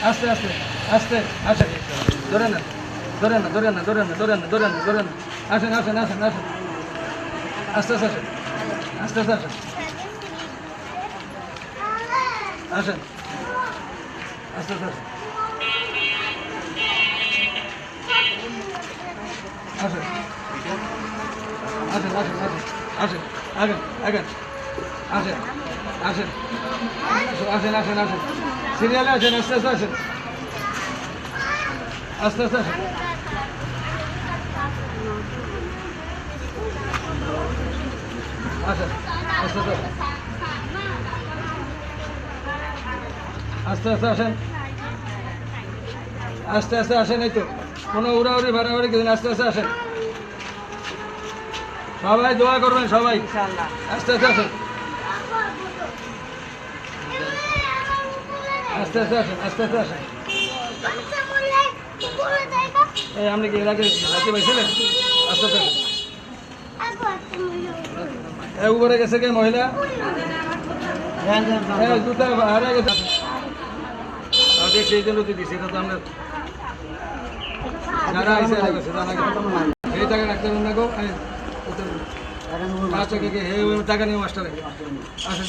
আস্তে আস্তে আস্তে, আসেন। ধরে না ধরে না ধরে না ধরে না ধরে না ধরে না ধরে না আসেন আসেন আসেন আসেন। আস্তে আস্তে, আসেন। আস্তে আস্তে, আসেন। আসেন। আস্তে আস্তে, আসেন। আসেন। আসেন আসেন আসেন। আসেন, আগেন আগেন। আসেন। আসেন। আসেন আসেন আসেন সিরিয়ালে আসেন আস্তে আস্তে আসেন। আস্তে আস্তে আসেন। আসেন আস্তে আস্তে আসেন। আস্তে আস্তে আসেন। আস্তে আস্তে আসেন এই তো। কোনো উড়াউড়ি ভাড়াউড়ি কিছু আস্তে আস্তে আসেন। সবাই দোয়া করবেন সবাই। আস্তে আস্তে আসেন। আস্তে আস্তে আসেন আস্তে আস্তে আসেন এই আপনি কি এর আগে রাখতে পাইছিলেন আস্তে আস্তে আসেন উপরে গেছে কে মহিলা জুতা হারিয়ে গেছে দেখছি এই জন্য তো দিছি এটা তো আমরা যারা আইসে গেছে জানা গেছে এই টাকা রাখতে পারবেন না গো টাকা হে টাকা মাস্টারে। আসেন।